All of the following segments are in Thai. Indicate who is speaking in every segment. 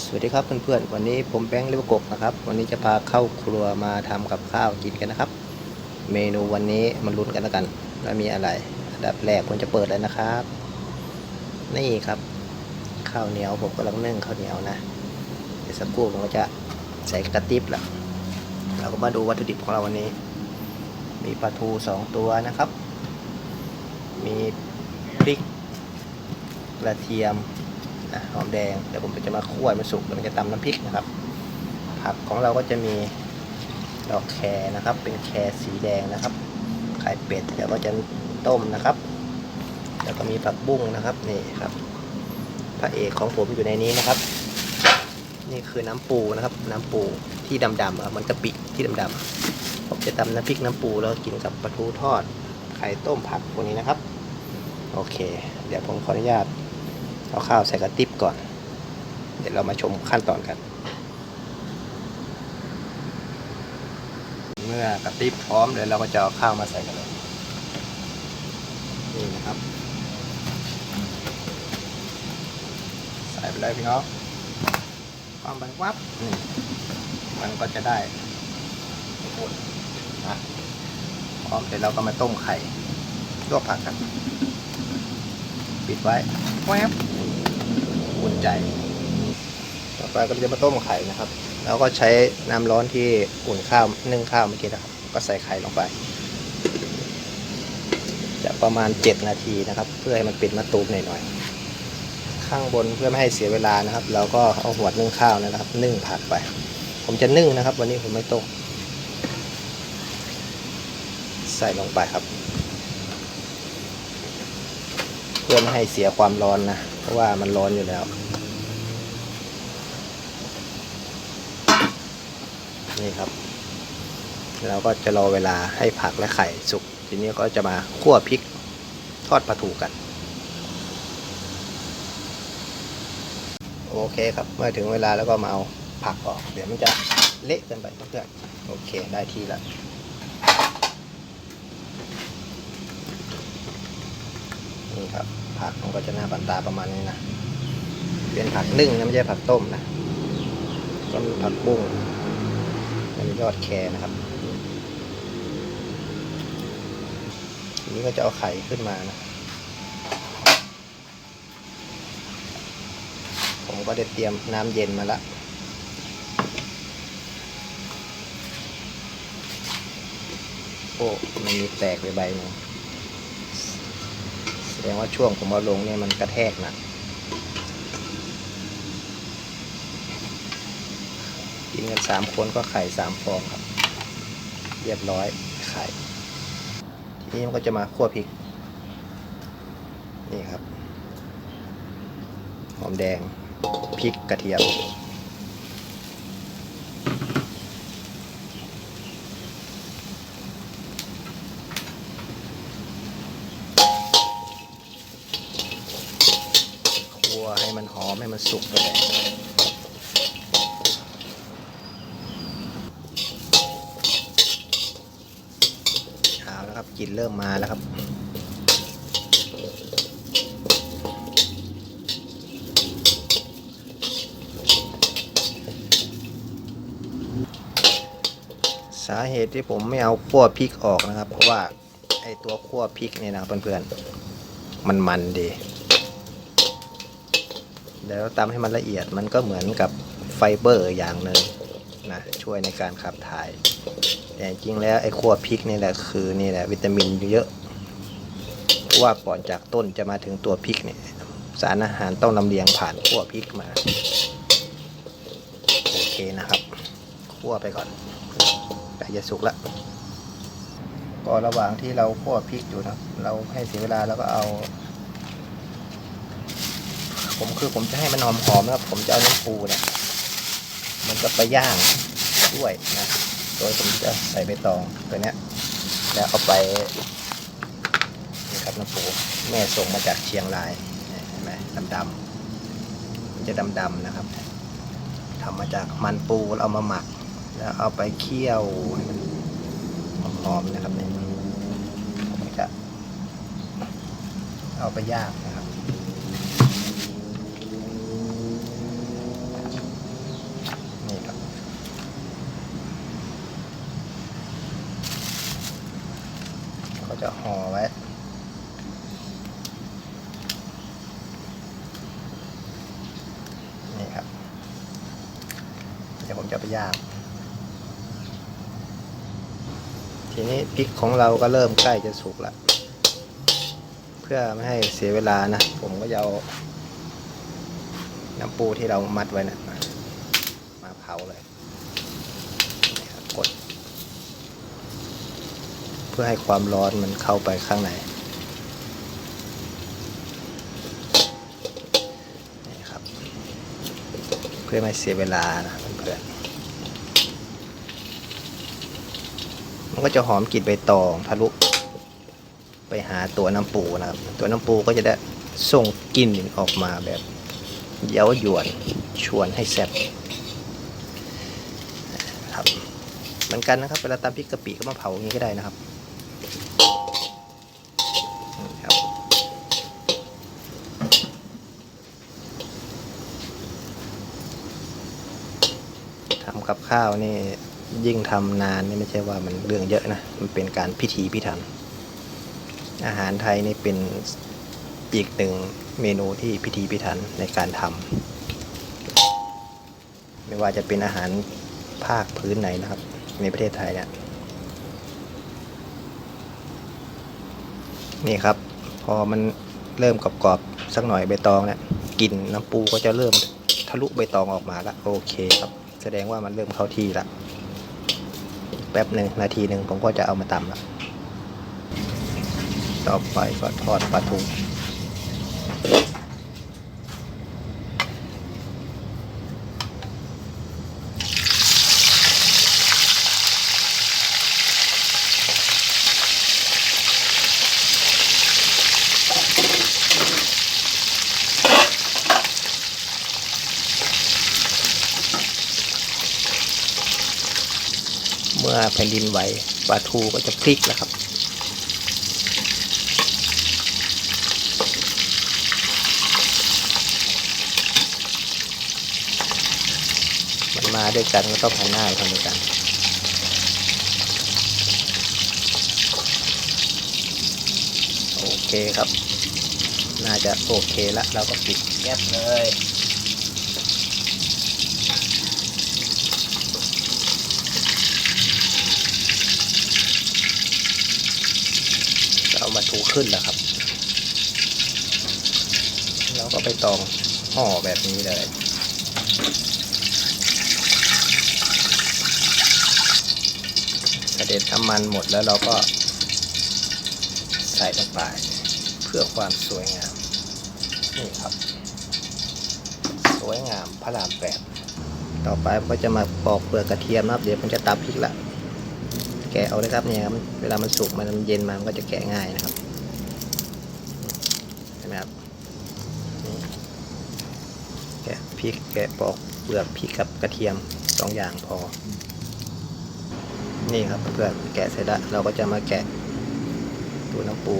Speaker 1: สวัสดีครับเพื่อนๆวันนี้ผมแบงค์ลิวกกนะครับ วันนี้จะพาเข้าครัวมาทำกับข้าวกินกันนะครับ เมนูวันนี้มาลุ้นกันแล้วกันว่ามีอะไรอันดับแรกผมจะเปิดเลยนะครับ นี่ครับ ข้าวเหนียวผมกำลังนึ่งข้าวเหนียวนะเดี๋ยวสักครู่ผมก็จะใส่กระติบละเราก็มาดูวัตถุดิบของเราวันนี้ มีปลาทูสองตัวนะครับ มีพริกกระเทียม นะหอมแดงเดี๋ยวผมจะมาคั่วมันสุกแล้วมันจะตำน้ำพริกนะครับผักของเราก็จะมีดอกแครนะครับ เป็นแครสีแดงนะครับไข่เป็ดเดี๋ยวก็จะต้มนะครับ แล้วก็มีผักบุ้งนะครับนี่ครับพระเอกของผมอยู่ในนี้นะครับ นี่คือน้ำปูนะครับ น้ำปูที่ดำๆครับมันกะปิที่ดำๆผมจะตำน้ำพริกน้ำปูแล้วกินกับปลาทูทอดไข่ต้มผักพวกนี้นะครับ โอเค เดี๋ยวผมขออนุญาต เอาข้าวใส่กระติบก่อน เดี๋ยวเรามาชมขั้นตอนกัน เมื่อกระติบพร้อมเดี๋ยวเราก็จะเอาข้าวมาใส่กันเลยนี่นะครับ ใส่ไปเลยพี่น้องความไปวับนี่มันก็จะได้หมดนะพร้อมเสร็จเราก็มาต้มไข่ลวกผักกัน ปิดไว้แวบ อุ่นใจ ต่อไปก็จะมาต้มไข่นะครับ แล้วก็ใช้น้ำร้อนที่อุ่นข้าวนึ่งข้าวเมื่อกี้นะครับ ก็ใส่ไข่ลงไป จะประมาณ 7 นาทีนะครับ เพื่อให้มันปิดมะตูมหน่อยๆ ข้างบนเพื่อไม่ให้เสียเวลานะครับ เราก็เอาหัวนึ่งข้าวนะครับ นึ่งผักไป ผมจะนึ่งนะครับ วันนี้ผมไม่ต้มใส่ลงไปครับ เพื่อไม่ให้เสียความร้อนนะ เพราะว่ามันร้อนอยู่แล้ว นี่ครับ เราก็จะรอเวลาให้ผักและไข่สุก ทีนี้ก็จะมาคั่วพริกทอดปลาทูกัน โอเคครับ เมื่อถึงเวลาแล้วก็มาเอาผักออก เดี๋ยวมันจะเละเกินไปเพื่อนโอเค ได้ที่แล้วนี่ครับ ผักมันก็จะหน้าบันตาประมาณนี้นะ เป็นผักนึ่งนะไม่ใช่ผักต้มนะ ก็มีผักบุ้งแล้วมียอดแครนะครับทีนี้ก็จะเอาไข่ขึ้นมานะ ผมก็ได้เตรียมน้ำเย็นมาละโอ้มันมีแตกไปใบหนึง ดงว่าช่วงผมเอาลงเนี่ยมันกระแทกหนะกินกันสามคนก็ไข่สามฟองครับ เรียบร้อยไข่ทีนี้มันก็จะมาคั่วพริก นี่ครับ หอมแดงพริกกระเทียม คั่วให้มันหอมให้มัน สุกเลยเอาแล้วครับกลิ่นเริ่มมาแล้วครับสาเหตุที่ผมไม่เอาคั่วพริกออกนะครับ เพราะว่าไอตัวคั่วพริกเนี่ยนะเพื่อนๆมันมันดี เดี๋ยวตำให้มันละเอียดมันก็เหมือนกับไฟเบอร์อย่างหนึ่งนะช่วยในการขับถ่าย แต่จริงแล้วไอ้ขั้วพริกนี่แหละคือนี่แหละวิตามินเยอะเพราะว่าก่อนจากต้นจะมาถึงตัวพริกเนี่ยสารอาหารต้องลำเลียงผ่านขั้วพริกมาโอเคนะครับคั่วไปก่อนใกล้จะสุกแล้วก็ระหว่างที่เราคั่วพริกอยู่นะเราให้เสียเวลาแล้วก็เอา ผมคือผมจะให้มันหอมหอมๆนะครับ ผมจะเอาน้ำปูเนี่ย มันจะไปย่างด้วยนะ โดยผมจะใส่ใบตองตัวเนี้ย แล้วเอาไปนี่ครับน้ำปูแม่ส่งมาจากเชียงรายเห็นไหมดำๆมันจะดำๆนะครับทำมาจากมันปูเอามาหมัก แล้วเอาไปเคี่ยวให้มันหอมๆนะครับเนี่ยผมจะเอาไปย่างนะครับ็จะห่อไว้ นี่ครับ เดี๋ยวผมจะไปย่าง ทีนี้พริกของเราก็เริ่มใกล้จะสุกแล้ว เพื่อไม่ให้เสียเวลานะ ผมก็จะเอาน้ำปูที่เรามัดไว้นะมาเผาเลยกด เพื่อให้ความร้อนมันเข้าไปข้างในนี่ครับ เพื่อไม่เสียเวลานะเพื่อนๆมันก็จะหอมกลิ่นใบตองทะลุไปหาตัวน้ำปูนะครับ ตัวน้ำปูก็จะได้ส่งกลิ่นออกมาแบบเย้ายวนชวนให้แซ่บครับ เหมือนกันนะครับ เวลาตำพริกกะปิก็มาเผาอย่างนี้ก็ได้นะครับ กับข้าวนี่ยิ่งทำนานนี่ไม่ใช่ว่ามันเรื่องเยอะนะ มันเป็นการพิธีพิถัน อาหารไทยนี่เป็นอีกหนึ่งเมนูที่พิธีพิถันในการทำไม่ว่าจะเป็นอาหารภาคพื้นไหนนะครับ ในประเทศไทยเนี่ยนี่ครับ พอมันเริ่มกรอบๆสักหน่อยใบตองเนี่ยกลิ่นน้ำปูก็จะเริ่มทะลุใบตองออกมาแล้วโอเคครับ แสดงว่ามันเริ่มเข้าที่แล้วแป๊บหนึ่งนาทีหนึ่งผมก็จะเอามาตำละต่อไปก็ทอดปลาทู แผ่นดินไหวปลาทูก็จะพลิกแล้วครับ มันมาด้วยกันก็ต้องหันหน้าทางเดียวกันโอเคครับ น่าจะโอเคแล้วเราก็ปิดแก๊สเลย เรามา ถูขึ้นแล้วครับ เราก็ไปตองห่อแบบนี้เลยกระเด็ดน้ำมันหมดแล้วเราก็ ใส่ลงไปเพื่อความสวยงาม นี่ครับ สวยงามพระรามแปดต่อไปก็จะมาปอกเปลือกกระเทียมนะครับเดี๋ยวผมจะตำพริกละแกะเอาเลยครับเนี่ยครับเวลามันสุกมันเย็นมามันก็จะแกะง่ายนะครับเห็นไหมครับนี่แกะ พริกแกะปอกเปลือกพริกกับกระเทียมสองอย่างพอ นี่ครับเพื่อนแกะเสร็จแล้วเราก็จะมาแกะตัวน้ำปู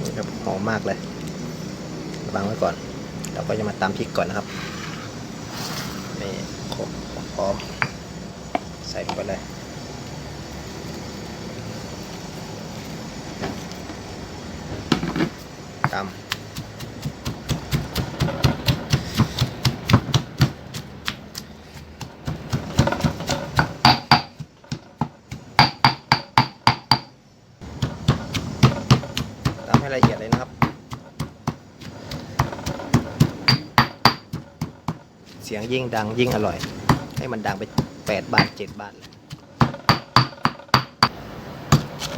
Speaker 1: นี่ครับหอมมากเลยวางไว้ก่อน เราก็จะมาตำพริกก่อนนะครับนี่โขลกพร้อมใส่ลงไปเลยตำ ให้ละเอียดเลยนะครับ เสียงยิ่งดังยิ่งอร่อย ให้มันดังไปแปดบาทเจ็ดบาทเลย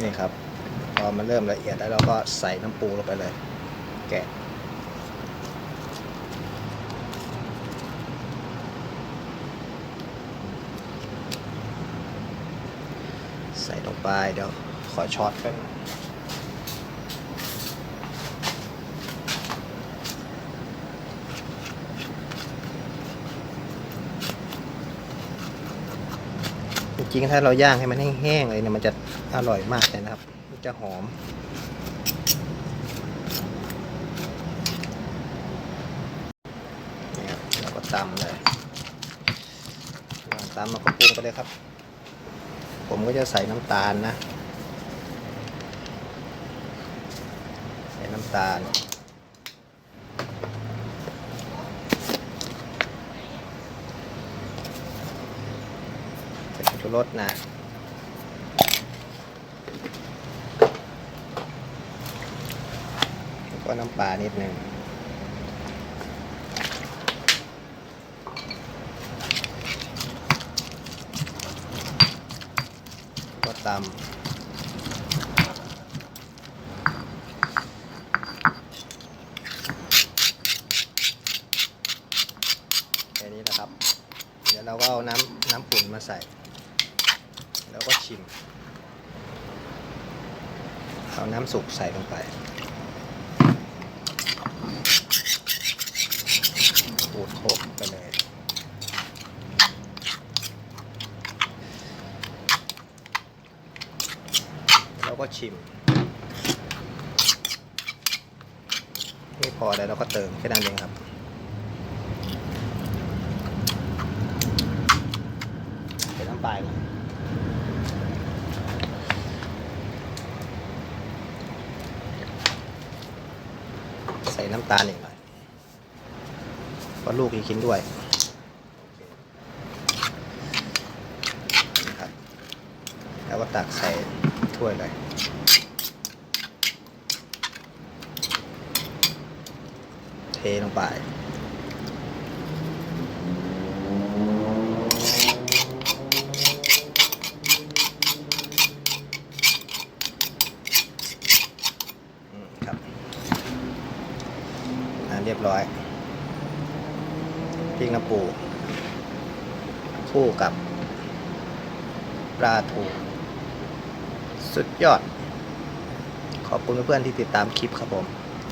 Speaker 1: นี่ครับ พอมันเริ่มละเอียดแล้วเราก็ใส่น้ำปูลงไปเลย แกะใส่ลงไปเดี๋ยวขอช็อตกัน จริงถ้าเราย่างให้มันแห้งๆเลยเนี่ยมันจะอร่อยมากเลยนะครับ มันจะหอม นี่ครับเราก็ตำเลยตำเราก็ปรุงไปเลยครับ ผมก็จะใส่น้ำตาลนะ ใส่น้ำตาล ชูรสนะแล้วก็น้ำปลานิดหนึ่งก็ตำแค่นี้นะครับ เดี๋ยวเราก็เอาน้ำน้ำปุ่นมาใส่ ชิม เอาน้ำสุกใส่ลงไปขูดโคกไปเลย แล้วก็ชิมนี่พอแล้วเราก็เติมแค่นั้นเองครับใส่น้ำปลาก่อน ส่น้ำตาลอีกหน่อยเพราะลูกจะกินด้วยครับแล้วก็ตักใส่ถ้วยเลยเทลงไป อืมครับอ่าเรี ยบร้อยพริกน้ำปู คู่กับปลาทู สุดยอด ขอบคุณเพื่อนๆที่ติดตามคลิปครับผม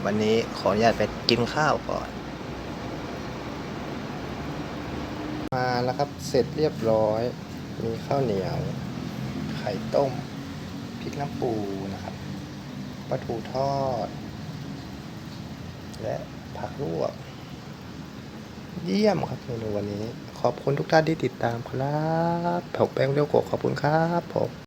Speaker 1: วันนี้ขออนุญาตไปกินข้าวก่อน มาแล้วครับเสร็จเรียบร้อย มีข้าวเหนียว ไข่ต้มพริกน้ำปูนะครับปลาทูทอด และ ผักลวก เยี่ยมครับเมนูวันนี้ ขอบคุณทุกท่านที่ติดตามครับผมแป้งเรียวโกขอบคุณครับผม